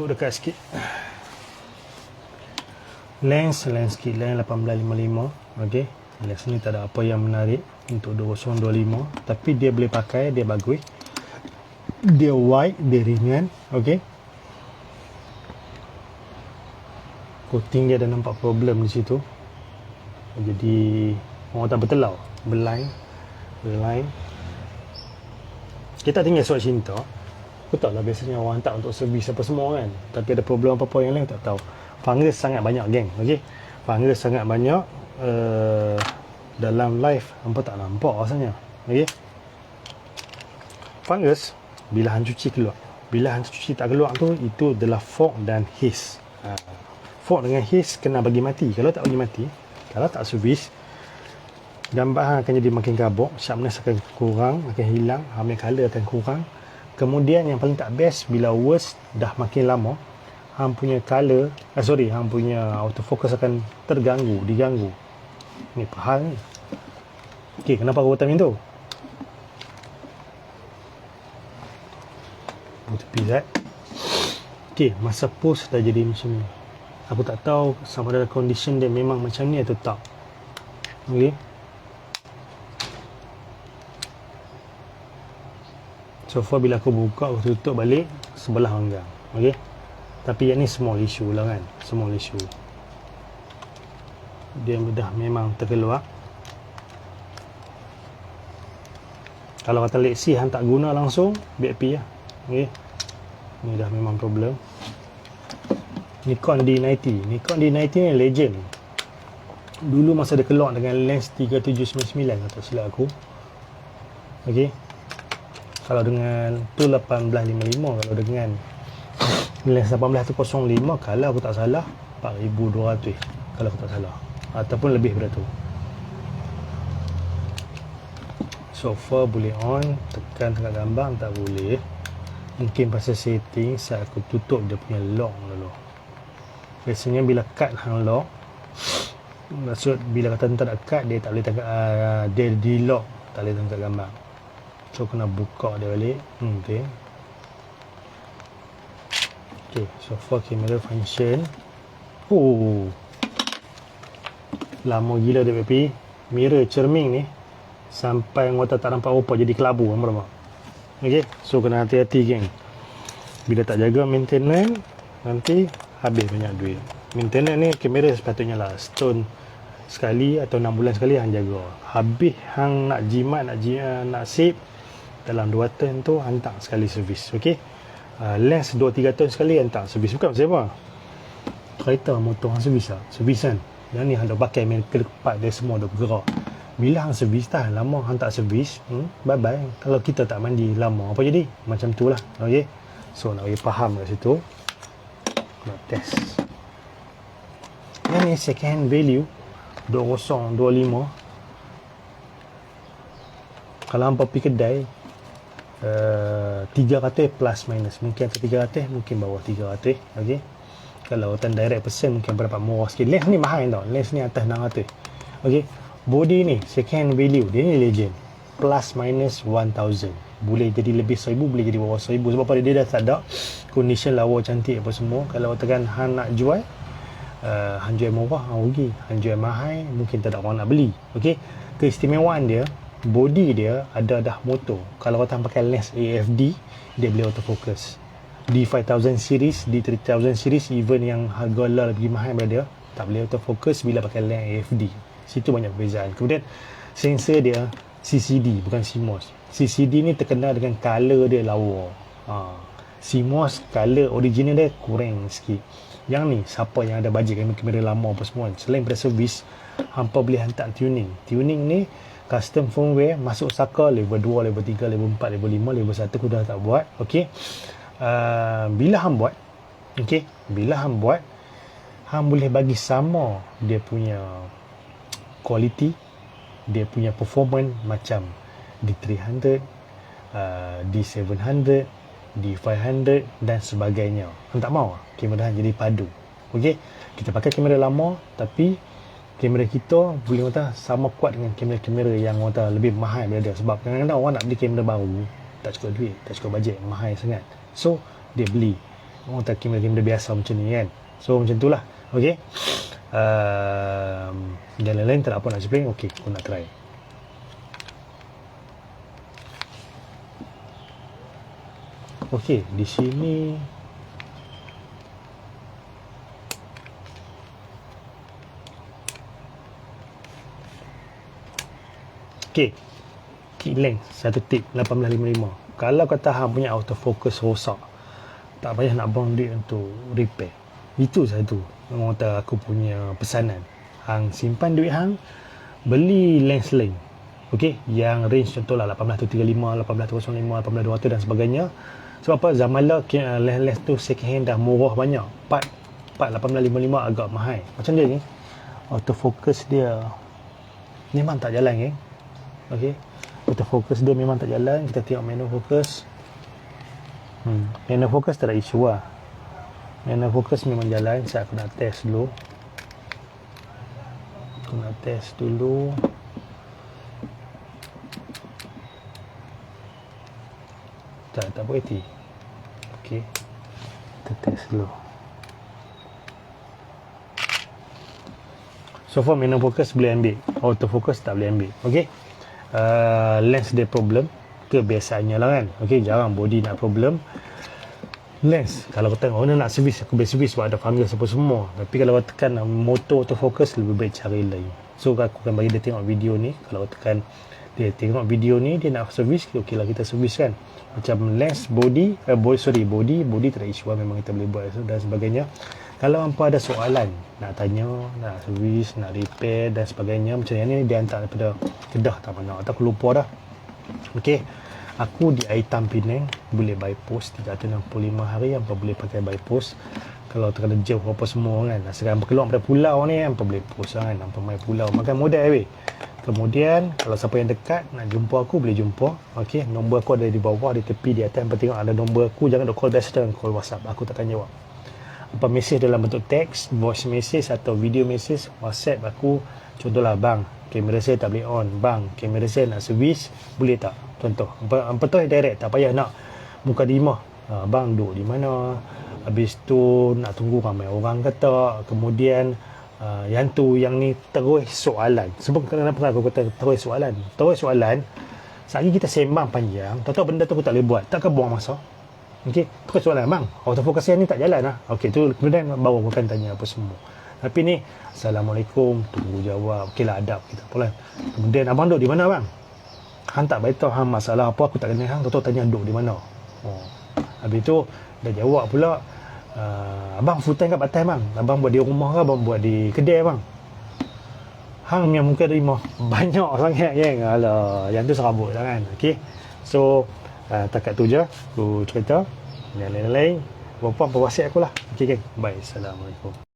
duduk dekat sikit. Lens lens sikit lens 1855 ok lens ni tak ada apa yang menarik untuk 2025 tapi dia boleh pakai dia bagus. Dia wide dia ringan ok. Coating dia ada nampak problem di situ. Jadi orang tak bertelau berline berline kita tinggal surat cinta aku tahu lah biasanya orang hantar untuk servis apa semua kan. Tapi ada problem apa-apa yang lain tak tahu. Fungus sangat banyak geng. Ok fungus sangat banyak uh, dalam live hampa tak nampak rasanya. Ok fungus bila hang cuci keluar. Bila hang cuci tak keluar tu itu adalah fork dan his uh, fork dengan his kena bagi mati. Kalau tak bagi mati kalau tak servis gambar akan jadi makin kabuk sharpness akan kurang akan hilang hamil color akan kurang kemudian yang paling tak best bila worst dah makin lama hang punya color eh, sorry hang punya autofocus akan terganggu diganggu. Ni pahal ni. Ok kenapa aku buat tu? Tepi Zat ok masa post dah jadi macam ni. Aku tak tahu sama ada condition dia memang macam ni atau tak. Ok so far bila aku buka aku tutup balik sebelah hanggang ok tapi yang ni small issue lah kan? Small issue. Dia dah memang terkeluar. Kalau kata let's see hang tak guna langsung BAP lah. Ok ni dah memang problem. Nikon D90 Nikon D90 ni legend. Dulu masa dia keluar dengan lens 3799 atau silap aku. Ok kalau dengan tu 1855 kalau dengan lens 1805 kalau aku tak salah 4200 kalau aku tak salah. Ataupun lebih daripada tu. So far boleh on tekan tengah gambar tak boleh. Mungkin pasal setting saya aku tutup dia punya lock dulu. Biasanya bila cut hang lock maksud bila kata tak ada cut dia tak boleh tangkap uh, dia di lock tak boleh tangkap gambar so kena buka dia balik. Hmm, ok ok so for camera function. Oh. Lama gila dia baby mirror cermin ni sampai ngota tak nampak apa jadi kelabu nampak ok so kena hati-hati geng. Bila tak jaga maintenance nanti habis banyak duit. Maintenance ni kamera sepatutnya lah stone sekali atau 6 bulan sekali hang jaga. Habis hang nak jimat nak jimat, nak sip dalam 2 tahun tu hantar sekali servis ok? Uh, lens 2-3 tahun sekali hantar servis bukan pasal apa kereta motor hang servis lah. Servis kan? Yang ni hang dah pakai medical part dia semua dah bergerak. Bila hang servis dah lama hang tak servis hmm, bye bye kalau kita tak mandi lama. Apa jadi? Macam tu lah ok? So nak bagi faham kat situ nak test. Yang ni second value 2025 kalau hampa pergi kedai uh, 300 plus minus. Mungkin atas 300 mungkin bawah 300 ok kalau hutan direct persen mungkin berapa murah sikit. Lens ni mahal tau. Lens ni atas 600 ok body ni second value. Dia ni legend. Plus minus 1000 boleh jadi lebih seribu boleh jadi bawah seribu. Sebab pada dia dah tak ada condition lawa cantik apa semua. Kalau katakan Han nak jual uh, Han jual murah Han rugi. Han jual mahal mungkin tak ada orang nak beli. Ok keistimewaan dia body dia ada dah motor kalau kata pakai lens AFD dia boleh autofocus di 5000 series di 3000 series even yang harga lebih mahal daripada dia tak boleh autofocus bila pakai lens AFD situ banyak perbezaan kemudian sensor dia CCD bukan CMOS CCD ni terkenal dengan color dia lawa. Ha. CMOS color original dia kurang sikit. Yang ni siapa yang ada bajet kamera-kamera lama apa semua selain pada servis hampa boleh hantar tuning. Tuning ni custom firmware masuk saka level 2, level 3, level 4, level 5, level 1 aku dah tak buat. Okey. Uh, bila hang buat okey, bila hang buat hang boleh bagi sama dia punya quality dia punya performance macam D300, uh, D700, D500 dan sebagainya. Hang tak mau kamera jadi padu. Okey, kita pakai kamera lama tapi kamera kita boleh kata sama kuat dengan kamera-kamera yang kata lebih mahal daripada sebab kadang-kadang orang nak beli kamera baru tak cukup duit, tak cukup bajet, mahal sangat. So, dia beli. Orang tak kamera-kamera biasa macam ni kan. So macam tu lah. Ok? Um, dan lain-lain tak apa nak explain ok aku nak try. Ok di sini ok key length satu tip 1855 kalau kata hang punya autofocus rosak tak payah nak buang duit untuk repair. Itu satu. Orang kata aku punya pesanan. Hang simpan duit hang beli lens lain. Ok yang range contoh lah 1835 1805 18200 dan sebagainya. Sebab apa? Zaman lah lens-lens tu second hand dah murah banyak. Part part 1855 agak mahal. Macam dia ni autofocus dia memang tak jalan eh Okey. Kita fokus dia memang tak jalan. Kita tengok menu fokus. Hmm. Menu fokus tak ada isu lah. Menu fokus memang jalan. Saya aku nak test dulu. Aku nak test dulu. Tak, tak berhenti. Okey. Kita test dulu. So far menu fokus boleh ambil. Auto fokus tak boleh ambil. Okey uh, lens dia problem ke biasanya lah kan. Ok jarang body nak problem. Lens kalau kata owner nak servis aku boleh servis sebab ada fungus apa semua. Tapi kalau tekan motor autofocus lebih baik cari lain. So aku akan bagi dia tengok video ni. Kalau tekan dia tengok video ni dia nak servis ok lah kita servis kan. Macam lens body eh, body sorry body body tak ada isu lah memang kita boleh buat dan sebagainya. Kalau hampa ada soalan nak tanya nak servis nak repair dan sebagainya macam ni dia hantar daripada kedah tak mana atau aku lupa dah. Ok aku di Aitam Penang boleh by post 365 hari hampa boleh pakai by post. Kalau terkena jauh apa semua kan sekarang keluar daripada pulau ni hampa boleh post kan hampa main pulau. Makan modal weh. Kemudian kalau siapa yang dekat nak jumpa aku boleh jumpa. Ok nombor aku ada di bawah di tepi di atas. Hampa tengok ada nombor aku jangan call biasa jangan call whatsapp. Aku takkan jawab. Apa mesej dalam bentuk teks, voice message atau video message, WhatsApp aku contohlah bang, kamera saya tak boleh on, bang, kamera saya nak servis, boleh tak? Contoh, apa, tu direct, tak payah nak muka di rumah. Ha, bang duduk di mana? Habis tu nak tunggu ramai orang kata, kemudian uh, yang tu yang ni terus soalan. Sebab kenapa aku kata terus soalan? Terus soalan, saat kita sembang panjang, tahu-tahu benda tu aku tak boleh buat, takkan buang masa? Okey, terus soalan bang, autofocus ni tak jalan lah. Okey, tu kemudian baru akan tanya apa semua. Tapi ni, Assalamualaikum, tunggu jawab. Okey lah, adab kita pula. Kemudian, abang duduk di mana bang? Han tak beritahu hang masalah apa, aku tak kenal hang, tu tanya duduk di mana. Oh. Habis tu, dia jawab pula, uh, abang full time kat Batam bang? Abang buat di rumah ke, abang buat di kedai bang? Hang yang mungkin terima banyak sangat kan? Alah, yang tu serabut lah kan? Okey, so, uh, takat tu je aku cerita yang lain-lain berapa apa wasiat aku lah ok geng bye assalamualaikum